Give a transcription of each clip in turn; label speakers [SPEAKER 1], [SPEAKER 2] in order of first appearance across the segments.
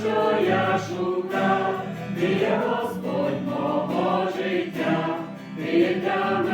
[SPEAKER 1] Що я шукав, ти Господь мого життя, ти для мене.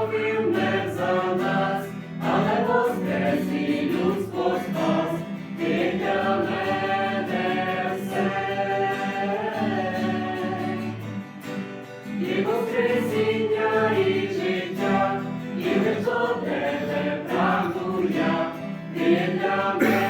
[SPEAKER 1] on